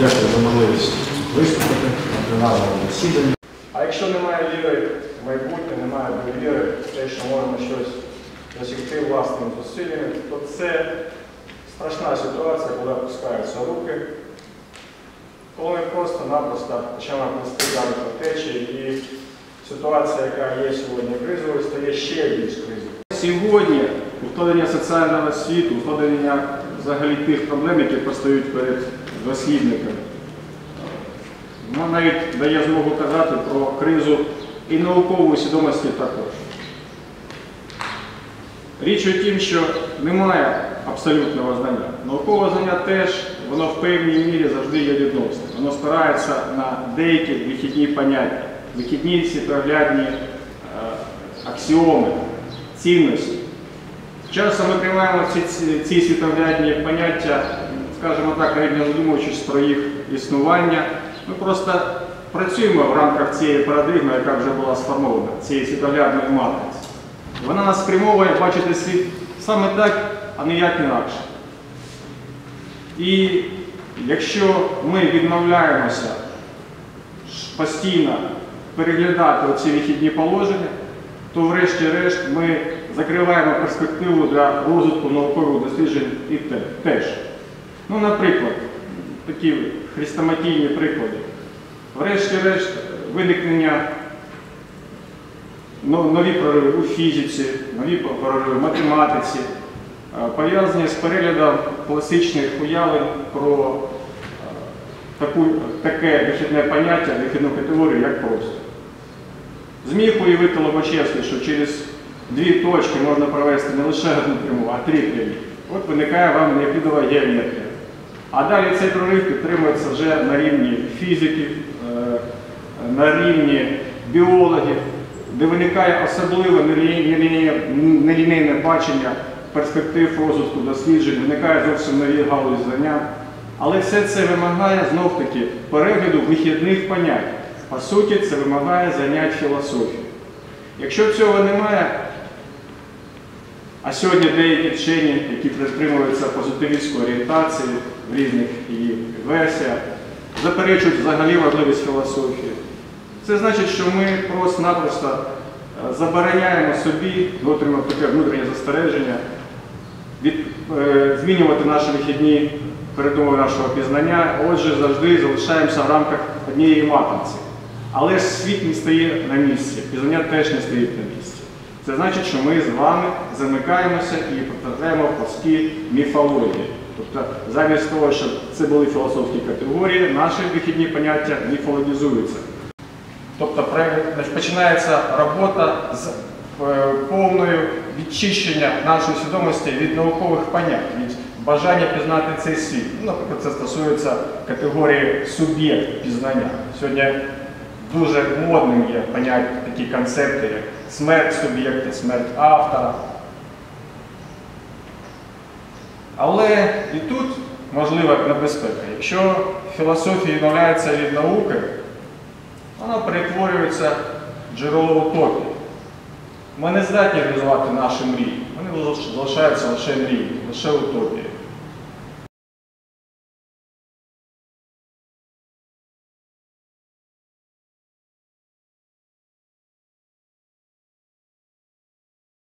за можливість виступити на пленарному засіданні. А якщо немає віри в майбутнє, немає довіри в те, що можна щось досягти власними зусиллями, то це страшна ситуація, коли опускаються руки, коли ми просто-напросто починаємо сприяти течі, і ситуація, яка є сьогодні кризовою, стає ще більш кризовою. Сьогодні ускладнення соціального світу, ускладнення взагалі тих проблем, які постають перед дослідниками. Воно навіть дає змогу казати про кризу і наукової свідомості також. Річ у тім, що немає абсолютного знання. Наукове знання теж, воно в певній мірі завжди є відносне. Воно спирається на деякі вихідні поняття, вихідні світоглядні е, аксіоми, цінності. Часом ми приймаємо ці, ці, ці світоглядні поняття, скажімо так, навіть не про їх існування. Ми просто працюємо в рамках цієї парадигми, яка вже була сформована, цієї світоглядної матриці. Вона нас спрямовує бачити світ саме так, а ніяк інакше. І якщо ми відмовляємося постійно переглядати оці вихідні положення, то врешті-решт ми закриваємо перспективу для розвитку наукових досліджень і те- теж. Ну, наприклад, такі хрестоматійні приклади. Врешті-решт виникнення нові прориви у фізиці, нові прориви в математиці, е, пов'язані з переглядом класичних уявлень про е, таке вихідне поняття, вихідну категорію, як простір. Зміг уявити Лобачевський, що через дві точки можна провести не лише одну пряму, а три прямі. От виникає вам необхідова геометрія. А далі цей прорив підтримується вже на рівні фізиків, е, на рівні біологів, де виникає особливе нелі- нелінійне- бачення перспектив розвитку досліджень, виникає зовсім нові галузі знання. Але все це вимагає знов-таки перегляду вихідних понять. По суті, це вимагає занять філософії. Якщо цього немає, а сьогодні деякі вчені, які притримуються позитивістської орієнтації в різних її версіях, заперечують взагалі важливість філософії. Це значить, що ми просто-напросто е, забороняємо собі, отримав таке внутрішнє застереження, від, е, змінювати наші вихідні передумови нашого пізнання, отже, завжди залишаємося в рамках однієї матриці. Але ж світ не стає на місці, пізнання теж не стоїть на місці. Це значить, що ми з вами замикаємося і потрапляємо в пласкі міфології. Тобто, замість того, щоб це були філософські категорії, наші вихідні поняття міфологізуються. Тобто починається робота з е, повною відчищення нашої свідомості від наукових понять, від бажання пізнати цей світ. Ну, наприклад, це стосується категорії суб'єкт пізнання. Сьогодні дуже модним є поняття такі концепти, як смерть суб'єкта, смерть автора. Але і тут можлива небезпека. Якщо філософія відмовляється від науки, вона перетворюється в джерело утопії. Ми не здатні реалізувати наші мрії. Вони залишаються лише мрії, лише утопії.